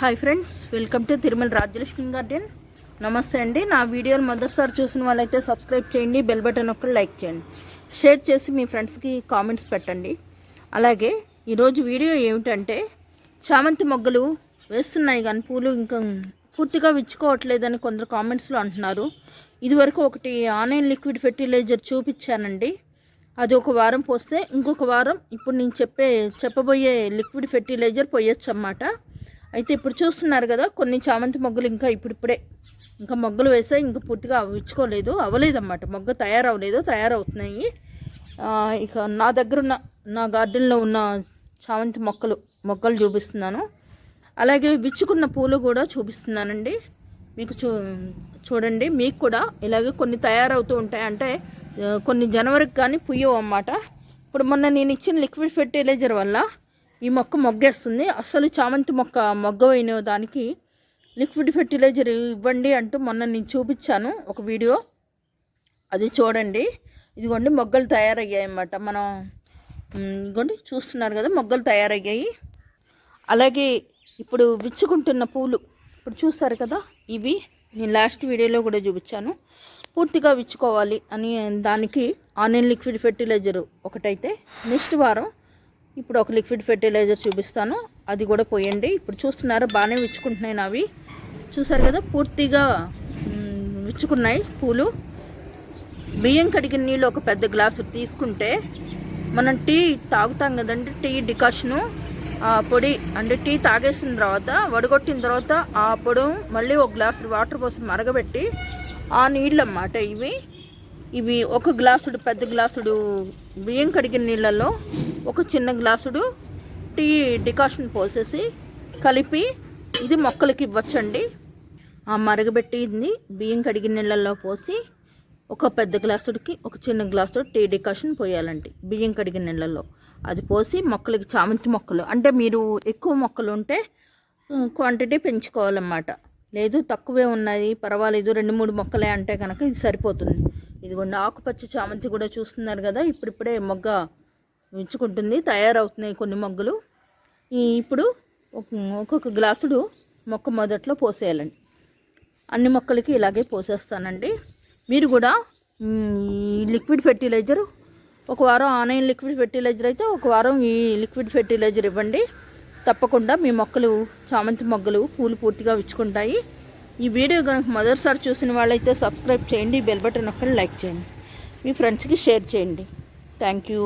Hi friends welcome to Tirumala Rajyalakshmi garden నమస్తే అండి. నా వీడియోని మొదటిసారి చూసిన వాళ్ళైతే సబ్స్క్రైబ్ చేయండి బెల్ బటన్ ఒకటి లైక్ చేయండి. షేర్ చేసి మీ ఫ్రెండ్స్కి కామెంట్స్ పెట్టండి. అలాగే ఈరోజు వీడియో ఏమిటంటే చామంతి మొగ్గలు వేస్తున్నాయి కానీ పూలు ఇంకా పూర్తిగా విచ్చుకోవట్లేదని కొందరు కామెంట్స్లో అంటున్నారు. ఇదివరకు ఒకటి ఆన్లైన్ లిక్విడ్ ఫెర్టిలైజర్ చూపించానండి. అది ఒక వారం పోస్తే ఇంకొక వారం ఇప్పుడు నేను చెప్పే చెప్పబోయే లిక్విడ్ ఫెర్టిలైజర్ పోయొచ్చు అన్నమాట అయితే ఇప్పుడు చూస్తున్నారు కదా కొన్ని చామంతి మొగ్గలు ఇంకా ఇప్పుడిప్పుడే ఇంకా మొగ్గలు వేసా ఇంకా పూర్తిగా అవిచ్చుకోలేదు అవ్వలేదన్నమాట. మొగ్గ తయారవ్వలేదు తయారవుతున్నాయి. ఇక నా దగ్గర ఉన్న నా గార్డెన్లో ఉన్న చామంతి మొక్కలు మొక్కలు చూపిస్తున్నాను. అలాగే విచ్చుకున్న పూలు కూడా చూపిస్తున్నానండి. మీకు చూ చూడండి మీకు కూడా ఇలాగే కొన్ని తయారవుతూ ఉంటాయి. అంటే కొన్ని జనవరికి కానీ పుయ్యవు అన్నమాట. ఇప్పుడు మొన్న నేను ఇచ్చిన లిక్విడ్ ఫెర్టిలైజర్ వల్ల ఈ మొక్క మొగ్గేస్తుంది. అసలు చామంతి మొక్క మొగ్గవైన దానికి లిక్విడ్ ఫెర్టిలైజర్ ఇవ్వండి అంటూ మొన్న నేను చూపించాను ఒక వీడియో. అది చూడండి. ఇదిగోండి మొగ్గలు తయారయ్యాయి అన్నమాట మనం ఇదిగోండి చూస్తున్నారు కదా మొగ్గలు తయారయ్యాయి. అలాగే ఇప్పుడు విచ్చుకుంటున్న పూలు ఇప్పుడు చూస్తారు కదా ఇవి నేను లాస్ట్ వీడియోలో కూడా చూపించాను. పూర్తిగా విచ్చుకోవాలి అని దానికి ఆనియన్ లిక్విడ్ ఫెర్టిలైజర్ ఒకటైతే నెక్స్ట్ వారం ఇప్పుడు ఒక లిక్విడ్ ఫెర్టిలైజర్ చూపిస్తాను. అది కూడా పోయండి. ఇప్పుడు చూస్తున్నారు? బాగానే విచ్చుకుంటున్నాయి నావి. చూసారు కదా? పూర్తిగా విచ్చుకున్నాయి పూలు. బియ్యం కడిగిన నీళ్ళు ఒక పెద్ద గ్లాసు తీసుకుంటే మనం టీ తాగుతాం కదండి. Tea decoction. ఆ పొడి అంటే టీ తాగేసిన తర్వాత వడగొట్టిన తర్వాత ఆ పొడి మళ్ళీ ఒక గ్లాసు వాటర్ పోసి మరగబెట్టి ఆ నీళ్ళు అన్నమాట ఇవి. ఇవి ఒక గ్లాసుడు పెద్ద గ్లాసుడు బియ్యం కడిగిన నీళ్ళల్లో ఒక చిన్న గ్లాసుడు టీ డికాషన్ పోసేసి కలిపి ఇది మొక్కలకి ఇవ్వచ్చండి. ఆ మరగబెట్టింది బియ్యం కడిగిన నీళ్ళల్లో పోసి ఒక పెద్ద గ్లాసుడికి ఒక చిన్న గ్లాసు టీ డికాషన్ పోయాలండి బియ్యం కడిగిన నీళ్ళల్లో. అది పోసి మొక్కలకి చామంతి మొక్కలు అంటే మీరు ఎక్కువ మొక్కలు ఉంటే క్వాంటిటీ పెంచుకోవాలన్నమాట. లేదు తక్కువే ఉన్నాయి పర్వాలేదు రెండు మూడు మొక్కలే అంటే కనుక ఇది సరిపోతుంది. ఇదిగోండి ఆకుపచ్చ చామంతి కూడా చూస్తున్నారు కదా ఇప్పుడిప్పుడే మొగ్గ ఉంచుకుంటుంది తయారవుతున్నాయి కొన్ని మొగ్గలు. ఇప్పుడు ఒక్కొక్క గ్లాసుడు మొక్క మొదట్లో పోసేయాలండి. అన్ని మొక్కలకి ఇలాగే పోసేస్తానండి. మీరు కూడా ఈ లిక్విడ్ ఫెర్టిలైజర్ ఒక వారం ఆన్లైన్ లిక్విడ్ ఫెర్టిలైజర్ అయితే ఒక వారం ఈ లిక్విడ్ ఫెర్టిలైజర్ ఇవ్వండి. తప్పకుండా మీ మొక్కలు చామంతి మొగ్గలు పూలు పూర్తిగా విచ్చుకుంటాయి. ఈ వీడియో కనుక మొదటిసారి చూసిన వాళ్ళైతే సబ్స్క్రైబ్ చేయండి బెల్ బటన్ ఒక్కటి లైక్ చేయండి. మీ ఫ్రెండ్స్కి షేర్ చేయండి. Thank you.